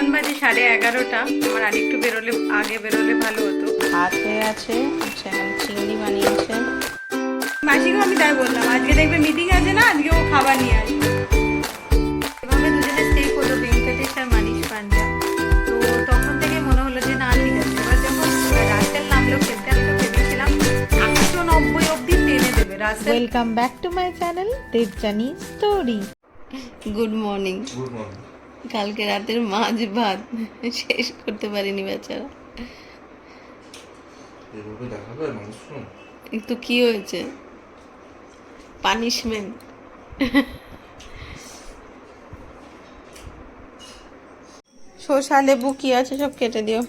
এখন বাজে সাড়ে এগারোটা। আমার আরেকটু বেরোলে আগে বেরোলে ভালো হতো। ভাত হয়ে আছে আচ্ছা চিংড়ি বানিয়েছে। মাসিকেও আমি তাই বললাম আজকে দেখবে মিটিং আছে না আজকে ও খাবার নিয়ে আসবে। এভাবে দুজনে স্টে করল ভেঙ্কটেশ আর মানিশ পান্ডা তো তখন থেকে মনে হলো যে না ঠিক আছে এবার যখন রাসেল নামলো খেলতে আমি তো ভেবেছিলাম একশো নব্বই অব্দি টেনে দেবে। Welcome back to my channel Debjani story good morning good morning কালকে রাতের মাছ ভাত শেষ করতে পারিনি বেচারা। একটু কি হয়েছে? পানিশমেন্ট শসা লেবু কি আছে সব কেটে দিও।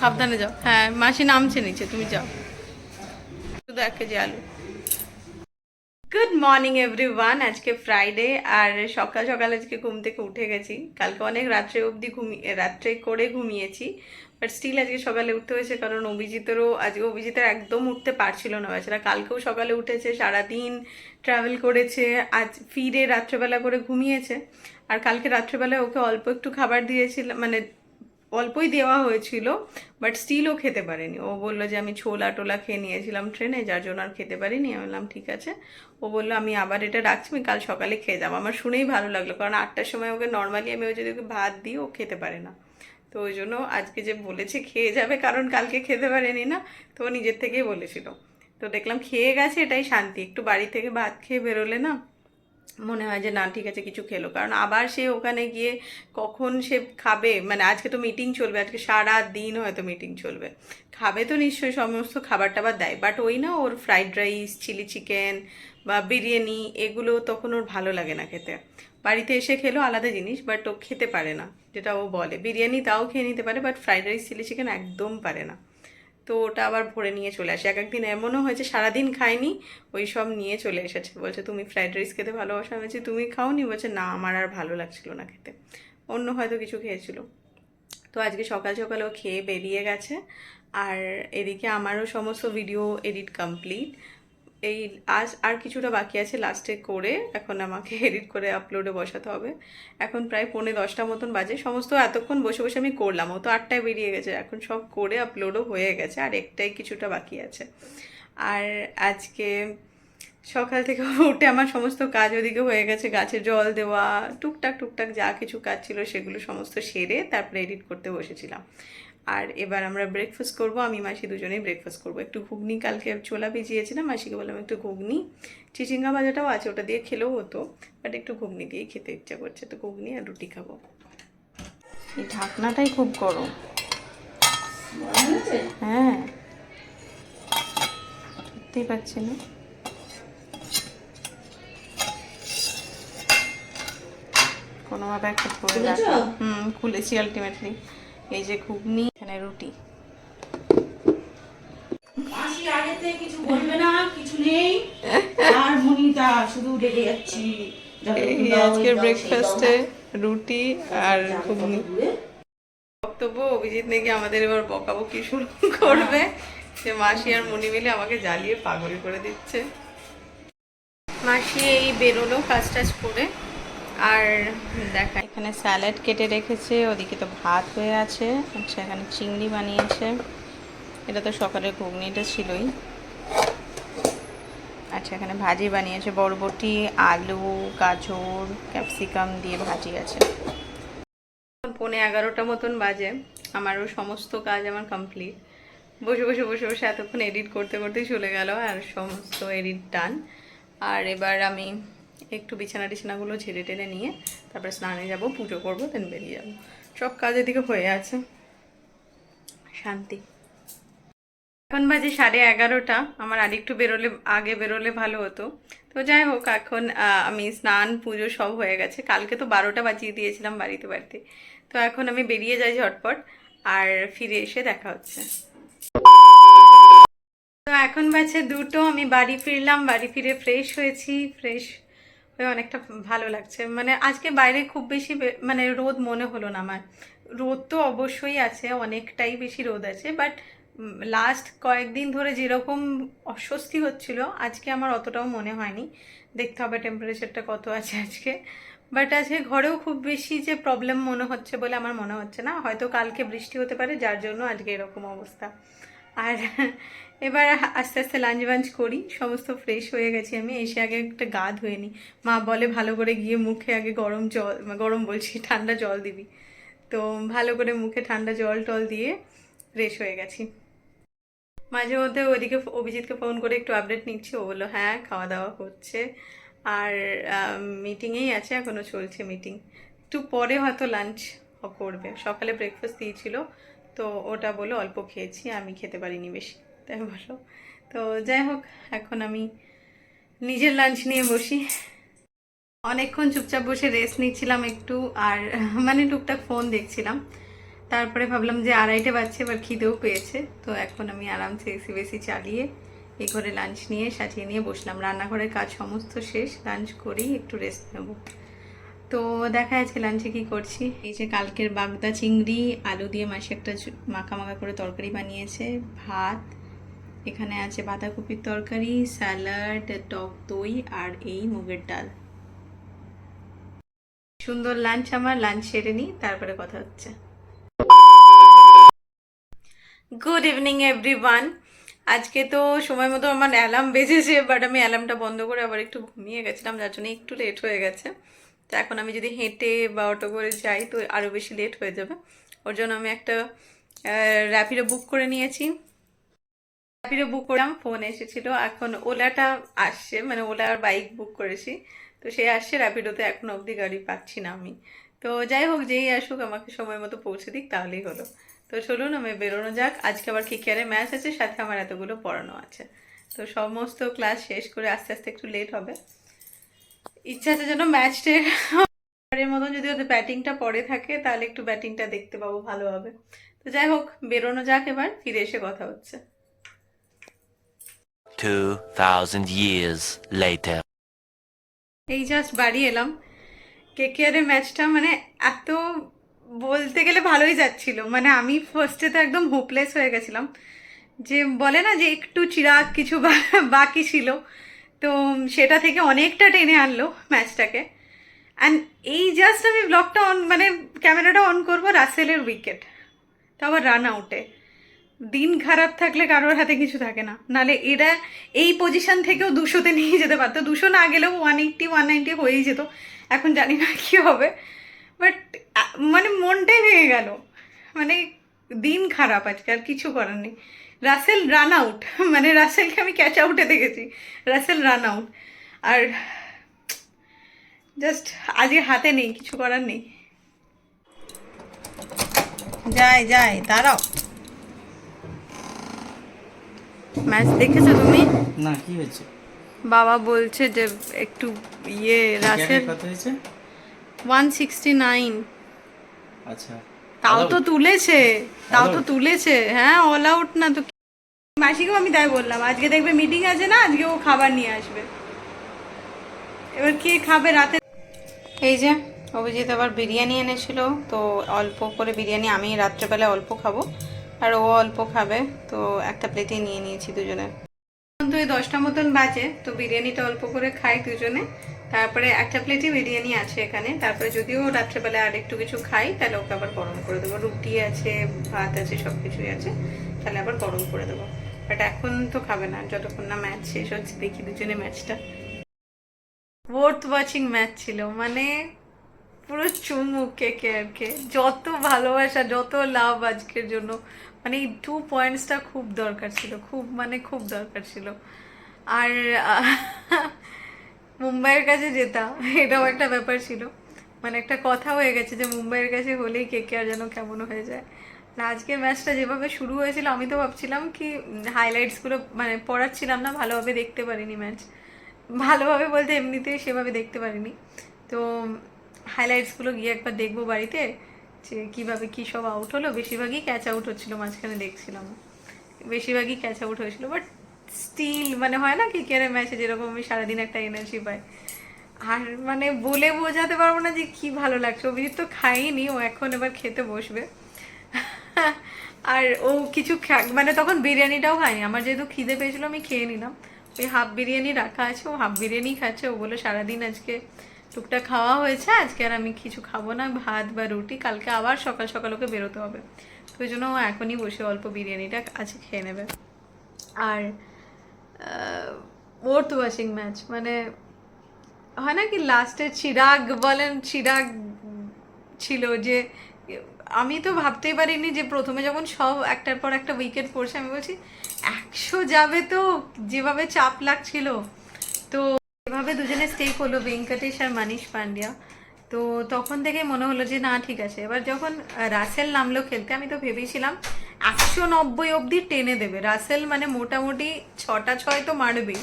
সাবধানে যাও। হ্যাঁ মাসি নামছে নিচে তুমি যাও। শুধু এক কেজি আলু। মর্নিং এভরিওয়ান আজকে ফ্রাইডে আর সকাল সকাল আজকে ঘুম থেকে উঠে গেছি। কালকে অনেক রাত্রে অবধি ঘুমিয়ে রাত্রে করে ঘুমিয়েছি বাট স্টিল আজকে সকালে উঠতে হয়েছে, কারণ অভিজিতেরও, আজকে অভিজিতের একদম উঠতে পারছিল না। বেচারা কালকেও সকালে উঠেছে, সারাদিন ট্রাভেল করেছে, আজ ফিরে রাত্রেবেলা করে ঘুমিয়েছে, আর কালকে রাত্রেবেলায় ওকে অল্প একটু খাবার দিয়েছিলাম মানে অল্পই দেওয়া হয়েছিল বাট স্টিলও খেতে পারেনি। ও বলল যে, আমি ছোলা টোলা খেয়ে নিয়েছিলাম ট্রেনে, যার জন্য আর খেতে পারিনি। আমি বললাম, ঠিক আছে। ও বলল, আমি আবার এটা রাখছি, আমি কাল সকালে খেয়ে যাব। আমার শুনেই ভালো লাগল, কারণ আটটার সময় ওকে নর্মালি আমি ও যদি ওকে ভাত দিই, ও খেতে পারে না। তো ওই জন্য আজকে যে বলেছে খেয়ে যাবে, কারণ কালকে খেতে পারেনি না, তো নিজের থেকেই বলেছিল। তো দেখলাম, খেয়ে গেছে, এটাই শান্তি। একটু বাড়ি থেকে ভাত খেয়ে বেরোলে না মনে হয় যে, না, ঠিক আছে, কিছু খেলো। কারণ আবার সে ওখানে গিয়ে কখন সে খাবে মানে আজকে তো মিটিং চলবে, আজকে সারা দিন হয়তো মিটিং চলবে। খাবে তো নিশ্চয়ই, সমস্ত খাবার টাবার দেয়। বাট ওই না, ওর ফ্রাইড রাইস চিলি চিকেন বা বিরিয়ানি, এগুলো তখন ওর ভালো লাগে না খেতে। বাড়িতে এসে খেলো, আলাদা জিনিস বাট ও খেতে পারে না, যেটা ও বলে। বিরিয়ানি তাও খেয়ে নিতে পারে but fried rice chilli chicken একদম পারে না। তো ওটা আবার ভরে নিয়ে চলে আসে। এক একদিন এমনও হয়েছে, সারাদিন খায়নি ওই সব নিয়ে চলে এসেছে। বলছে, তুমি ফ্রাইড রাইস খেতে ভালোবাসা? আমি বলছি, তুমি খাওনি? বলছে, না, আমার আর ভালো লাগছিল না খেতে। অন্য হয়তো কিছু খেয়েছিল। তো আজকে সকাল সকাল ও খেয়ে বেরিয়ে গেছে। আর এদিকে আমারও সমস্ত ভিডিও এডিট কমপ্লিট এই আজ আর কিছুটা বাকি আছে লাস্টে করে এখন আমাকে এডিট করে আপলোডে বসাতে হবে। এখন প্রায় পৌনে দশটা মতন বাজে। সমস্ত এতক্ষণ বসে বসে আমি করলাম, ও তো আটটায় বেরিয়ে গেছে, এখন সব করে আপলোডও হয়ে গেছে, আর একটাই কিছুটা বাকি আছে। আর আজকে সকাল থেকে উঠে আমার সমস্ত কাজ ওদিকে হয়ে গেছে, গাছে জল দেওয়া, টুকটাক টুকটাক যা কিছু কাজ ছিল সেগুলো সমস্ত সেরে তারপরে এডিট করতে বসেছিলাম। আর এবার আমরা ব্রেকফাস্ট করব। আমি মাসি দুজনেই ব্রেকফাস্ট করব। একটু ঘুগনি কালকে ছোলা ভিজিয়েছিলাম মাসিকে বললাম একটু ঘুগনি। চিচিঙ্গা ভাজাটাও আছে ওটা দিয়ে খেলেও হতো বাট একটু ঘুগনি দিয়েই খেতে ইচ্ছা করছে। তো ঘুগনি আর রুটি খাব। এই ঢাকনাটাই খুব গরম। হ্যাঁ। সত্যিই পাচ্ছি না? কোনোভাবে একটা ধরে রাখলাম হুম খুলেছি আলটিমেটলি এই যে ঘুগনি এখানে রুটি। মাসি আগে কিছু বলবে না কিছু নেই। আর মনিতা শুধু রেগে যাচ্ছি। আজকের ব্রেকফাস্টে রুটি আর ঘুগনি। বক্তব্য অভিজিৎ নাকি আমাদের এবার বকাবকি শুরু করবে। যে মাসি আর মনি মিলে আমাকে জ্বালিয়ে পাগল করে দিচ্ছে। মাসি এই বেরোলো কাজ টাজ করে। আর দেখা এখানে স্যালাড কেটে রেখেছে, ওদিকে তো ভাত হয়ে আছে আচ্ছা এখানে চিংড়ি বানিয়েছে। এটা তো সকালের ঘুগনিটা ছিলই। আচ্ছা এখানে ভাজি বানিয়েছে, বরবটি, আলু, গাজর, ক্যাপসিকাম দিয়ে ভাজি আছে। পৌনে এগারোটা মতন বাজে, আমারও সমস্ত কাজ আমার কমপ্লিট। বসে বসে বসে বসে এতক্ষণ এডিট করতে করতেই চলে গেল, আর সমস্ত এডিট ডান আর এবার আমি একটু বিছানা টিছানাগুলো ঝেড়ে টেনে নিয়ে তারপরে স্নানে যাব, পুজো করব দেন বেরিয়ে যাব। সব কাজ এদিকে হয়ে আছে। শান্তি। এখন বাজে সাড়ে এগারোটা, আমার আরেকটু বেরোলে, আগে বেরোলে ভালো হতো। তো যাই হোক, এখন আমি স্নান, পুজো সব হয়ে গেছে। কালকে তো বারোটা বাজিয়ে দিয়েছিলাম বাড়িতে বাড়িতে। তো এখন আমি বেরিয়ে যাই ঝটপট, আর ফিরে এসে দেখা হচ্ছে। তো এখন বাজে দুটো, আমি বাড়ি ফিরলাম, বাড়ি ফিরে ফ্রেশ হয়েছি ফ্রেশ অনেকটা ভালো লাগছে। মানে আজকে বাইরে খুব বেশি মানে রোদ মনে হলো না আমার। রোদ তো অবশ্যই আছে, অনেকটাই বেশি রোদ আছে বাট লাস্ট কয়েকদিন ধরে যেরকম অস্বস্তি হচ্ছিল, আজকে আমার অতটাও মনে হয়নি। দেখতে হবে টেম্পারেচারটা কত আছে আজকে। বাট আজকে ঘরেও খুব বেশি যে প্রবলেম মনে হচ্ছে বলে আমার মনে হচ্ছে না। হয়তো কালকে বৃষ্টি হতে পারে, যার জন্য আজকে এরকম অবস্থা। আর এবার আস্তে আস্তে লাঞ্চ বাঞ্চ করি, সমস্ত ফ্রেশ হয়ে গেছি আমি, এসে আগে একটা গা ধুয়ে নিই। মা বলে ভালো করে গিয়ে মুখে আগে গরম জল, গরম বলছি, ঠান্ডা জল দিবি। তো ভালো করে মুখে ঠান্ডা জল টল দিয়ে ফ্রেশ হয়ে গেছি। মাঝে মধ্যে ওইদিকে অভিজিৎকে ফোন করে একটু আপডেট নিচ্ছি, ও বলল হ্যাঁ খাওয়া দাওয়া হচ্ছে। আর মিটিংয়েই আছে এখনও চলছে মিটিং একটু পরে হয়তো লাঞ্চ করবে। সকালে ব্রেকফাস্ট দিয়েছিল তো ওটা বলো অল্প খেয়েছি, আমি খেতে পারিনি বেশি, তাই বলো। তো যাই হোক, এখন আমি নিজের লাঞ্চ নিয়ে বসি। অনেকক্ষণ চুপচাপ বসে রেস্ট নিচ্ছিলাম একটু, আর মানে টুকটাক ফোন দেখছিলাম। তারপরে ভাবলাম যে আড়াইটে বাজছে, এবার খিদেও পেয়েছে। তো এখন আমি আরামসে এসি বেসি চালিয়ে এ ঘরে লাঞ্চ নিয়ে, সাজিয়ে নিয়ে বসলাম। রান্নাঘরের কাজ সমস্ত শেষ লাঞ্চ করেই একটু রেস্ট নেব। তো দেখা যাচ্ছে লাঞ্চে কি করছি? এই যে কালকের বাগদা চিংড়ি, আলু দিয়ে মাসে একটা মাখা মাখা করে তরকারি বানিয়েছে, ভাত, এখানে আছে বাঁধাকপির তরকারি, স্যালাড, টক দই আর এই মুগের ডাল। সুন্দর লাঞ্চ আমার লাঞ্চ সেরে নিই, তারপরে কথা হচ্ছে। গুড ইভিনিং এভরিওয়ান আজকে তো সময় মতো আমার অ্যালার্ম বেজেছে বাট আমি অ্যালার্মটা বন্ধ করে আবার একটু ঘুমিয়ে গেছিলাম, যার জন্য একটু লেট হয়ে গেছে। তো এখন আমি যদি হেঁটে বা অটো করে যাই তো আরও বেশি লেট হয়ে যাবে। ওর জন্য আমি একটা র্যাপিডো বুক করে নিয়েছি। র্যাপিডো বুক করলাম ফোন এসেছিল। এখন ওলাটা আসছে মানে ওলার বাইক বুক করেছি। তো সে আসছে র্যাপিডোতে এখন অবধি গাড়ি পাচ্ছি না আমি। তো যাই হোক, যেই আসুক, আমাকে সময় মতো পৌঁছে দিক, তাহলেই হলো। তো চলুন, আমি বেরোনো যাক। আজকে আবার কেকেআরে ম্যাচ আছে, সাথে আমার এতগুলো পড়ানো আছে। তো সমস্ত ক্লাস শেষ করে আস্তে আস্তে একটু লেট হবে। ইচ্ছা আছে যেন ম্যাচটে এর মতন যদি ওদের ব্যাটিংটা পরে থাকে তাহলে একটু ব্যাটিংটা দেখতে পাবো ভালোভাবে। তো যাই হোক বেরোনো যাক এবার ফিরে এসে কথা হচ্ছে। 2,000 years later. এই জাস্ট বাড়ি এলাম। কেকেআরের ম্যাচটা মানে এত বলতে গেলে ভালোই যাচ্ছিল। মানে আমি ফার্স্টে তো একদম হোপলেস হয়ে গেছিলাম। যে বলে না যে একটু চিরাগ কিছু বাকি ছিল। তো সেটা থেকে অনেকটা টেনে আনলো ম্যাচটাকে। অ্যান্ড এই জাস্ট আমি ব্লগটা অন মানে ক্যামেরাটা অন করব রাসেলের উইকেট তো আবার রান আউটে দিন খারাপ থাকলে কারোর হাতে কিছু থাকে না। নালে এরা এই পজিশন থেকেও দুশোতে নিয়ে যেতে পারতো। দুশো না গেলেও ওয়ান এইট্টি ওয়ান নাইনটি হয়েই যেত। এখন জানি না কী হবে। বাট মানে মনটাই ভেঙে গেল। মানে দিন খারাপ আজকে, আর কিছু করার নেই। রাসেল রান আউট মানে রাসেলকে আমি ক্যাচ আউটে দেখেছি। রাসেল রান আউট আর জাস্ট আজকে হাতে নেই কিছু করার নেই। যাই যাই দাঁড়াও। ম্যাচ দেখেছ তুমি? না কি হয়েছে? বাবা বলছে যে একটু ইয়ে রাসেল কত হয়েছে? ওয়ান সিক্সটি নাইন আচ্ছা। তাও তো তুলেছে তাও তো তুলেছে। হ্যাঁ অল আউট না তো মাসিকেও আমি তাই বললাম আজকে দেখবে মিটিং আছে না আজকে ও খাবার নিয়ে আসবে। এবার কে খাবে রাতে? এই যে অভিজিৎ আবার বিরিয়ানি এনেছিল তো অল্প করে বিরিয়ানি আমি রাত্রেবেলা অল্প খাব আর ও অল্প খাবে তো একটা প্লেটে নিয়ে নিয়েছি দুজনে এখন তো এই দশটা মতন বাজে তো বিরিয়ানিটা অল্প করে খাই দুজনে। তারপরে একটা প্লেটে বিরিয়ানি আছে এখানে। তারপরে যদিও রাত্রেবেলা আর একটু কিছু খাই, তাহলে ওকে আবার গরম করে দেবো। রুটি আছে, ভাত আছে সব কিছুই আছে, তাহলে আবার গরম করে দেবো। বাট এখন তো খাবে না, যতক্ষণ না ম্যাচ শেষ হচ্ছে, দেখি দুজনে ম্যাচটা ওয়ার্থ ওয়াচিং ম্যাচ ছিল মানে পুরো চুমু আর কে যত ভালোবাসা, যত লাভ আজকের জন্য মানে এই টু পয়েন্টসটা খুব দরকার ছিল, খুব মানে খুব দরকার ছিল। আর মুম্বাইয়ের কাছে যেতা এটাও একটা ব্যাপার ছিল। মানে একটা কথা হয়ে গেছে যে মুম্বাইয়ের কাছে হলেই কে কে আর যেন কেমন হয়ে যায়। না, আজকের ম্যাচটা যেভাবে শুরু হয়েছিল, আমি তো ভাবছিলাম কি হাইলাইটসগুলো মানে পড়াচ্ছিলাম না, ভালোভাবে দেখতে পারিনি ম্যাচ ভালোভাবে বলতে এমনিতেই সেভাবে দেখতে পারিনি। তো হাইলাইটসগুলো গিয়ে একবার দেখব বাড়িতে, যে কীভাবে কী সব আউট হলো। বেশিরভাগই ক্যাচ আউট হচ্ছিল, মাঝখানে দেখছিলাম। বেশিরভাগই ক্যাচ আউট হয়েছিল বাট স্টিল মানে হয় না কি ক্রিকেটের ম্যাচে যেরকম আমি সারাদিন একটা এনার্জি পাই। আর মানে বলে বোঝাতে পারব না যে কি ভালো লাগছে। অভিজিৎ তো খাইনি ও এখন এবার খেতে বসবে। আর ও কিছু মানে তখন বিরিয়ানিটাও খায়নি। আমার যেহেতু খিদে পেয়েছিল, আমি খেয়ে নিলাম। ওই হাফ বিরিয়ানি রাখা আছে, ও হাফ বিরিয়ানি খাচ্ছে। ও বলে সারাদিন আজকে টুকটাক খাওয়া হয়েছে, আজকে আর আমি কিছু খাব না, ভাত বা রুটি। কালকে আবার সকাল সকাল ওকে বেরোতে হবে। তো ওই জন্য ও এখনই বসে অল্প বিরিয়ানিটা আজকে খেয়ে নেবে। আর আহ, ওর ওয়াশিং ম্যাচ মানে হয় না কি লাস্টে চিরাগ বলেন চিরাগ ছিল যে আমি তো ভাবতেই পারিনি যে প্রথমে যখন সব একটার পর একটা উইকেট পড়ছে আমি বলছি একশো যাবে তো যেভাবে চাপ লাগছিল। তো এভাবে দুজনে স্টেক হলো ভেঙ্কটেশ আর মানিশ পান্ডিয়া। তো তখন থেকে মনে হলো যে, না, ঠিক আছে। এবার যখন রাসেল নামলো খেলতে, আমি তো ভেবেছিলাম একশো নব্বই অবধি টেনে দেবে। রাসেল মানে মোটামুটি ছটা ছয় তো মারবেই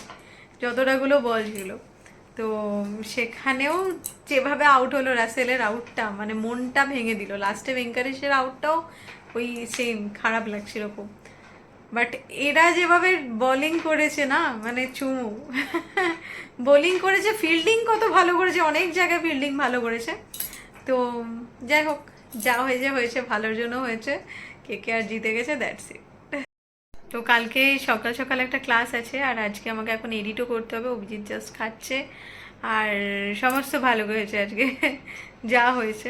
যতটাগুলো বল ছিল। তো সেখানেও যেভাবে আউট হলো রাসেলের আউটটা মানে মনটা ভেঙে দিল। লাস্টে ভেঙ্কাটেশের আউটটাও ওই সেম খারাপ লাগছিল খুব। বাট এরা যেভাবে বোলিং করেছে না মানে চুমু। বোলিং করেছে ফিল্ডিং কত ভালো করেছে, অনেক জায়গায় ফিল্ডিং ভালো করেছে। তো যাই হোক, যা হয়েছে হয়েছে, ভালোর জন্য হয়েছে। কে কে আর জিতে গেছে দ্যাটস ইট তো কালকে সকাল সকাল একটা ক্লাস আছে, আর আজকে আমাকে এখন এডিটও করতে হবে, অভিজিৎ জাস্ট খাচ্ছে। আর সমস্ত ভালো হয়েছে আজকে, যা হয়েছে।